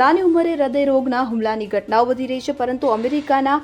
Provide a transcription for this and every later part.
નાની ઉંમરે હૃદયરોગના હુમલાની ઘટનાઓ વધી રહી છે, પરંતુ અમેરિકાના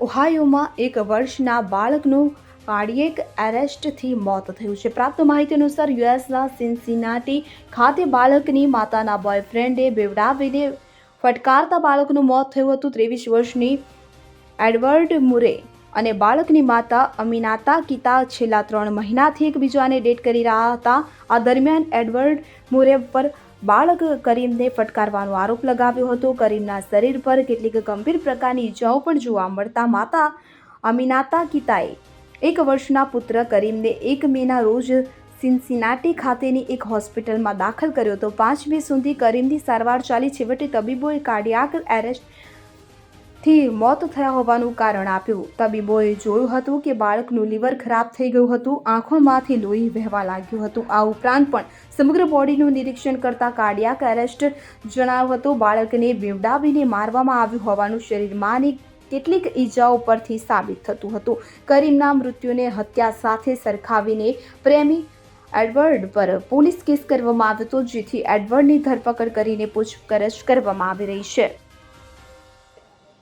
ઓહાયોમાં એક વર્ષના બાળકનું કાર્ડિયેક એરેસ્ટથી મોત થયું છે. પ્રાપ્ત માહિતી અનુસાર યુએસના સિન્સિનાટી ખાતે બાળકની માતાના બોયફ્રેન્ડે બેવડાવીને ફટકારતા બાળકનું મોત થયું હતું. ત્રેવીસ વર્ષની એડવર્ડ મુરે અને બાળકની માતા અમીનાતા કિતા છેલ્લા ત્રણ મહિનાથી એકબીજાને ડેટ કરી રહ્યા હતા. આ દરમિયાન એડવર્ડ મુરે પર બાળક કરીમને ફટકારવાનો આરોપ લગાવ્યો હતો. કરીમના શરીર પર કેટલીક ગંભીર પ્રકારની ઇજાઓ પણ જોવા મળતા માતા અમીનાતા કિતાએ એક વર્ષના પુત્ર કરીમને એક મેના રોજ સિન્સિનાટી ખાતેની એક હોસ્પિટલમાં દાખલ કર્યો હતો. પાંચ મે સુધી કરીમની સારવાર ચાલી. છેવટે તબીબોએ કાર્ડિયાક એરેસ્ટ થી મોત થયા હોવાનું કારણ આપ્યું. તબીબોએ જોયું હતું કે બાળકનું લીવર ખરાબ થઈ ગયું હતું, આંખોમાંથી લોહી વહેવા લાગ્યું હતું. આ ઉપરાંત પણ સમગ્ર બોડીનું નિરીક્ષણ કરતા કાર્ડિયાક એરેસ્ટ જણાવ્યું હતું. બાળકને બેવડાવીને મારવામાં આવ્યું હોવાનું શરીરમાંની કેટલીક ઈજાઓ પરથી સાબિત થતું હતું. કરીમના મૃત્યુને હત્યા સાથે સરખાવીને પ્રેમી એડવર્ડ પર પોલીસ કેસ કરવામાં આવ્યો હતો, જેથી એડવર્ડની ધરપકડ કરીને પૂછપરછ કરવામાં આવી રહી છે.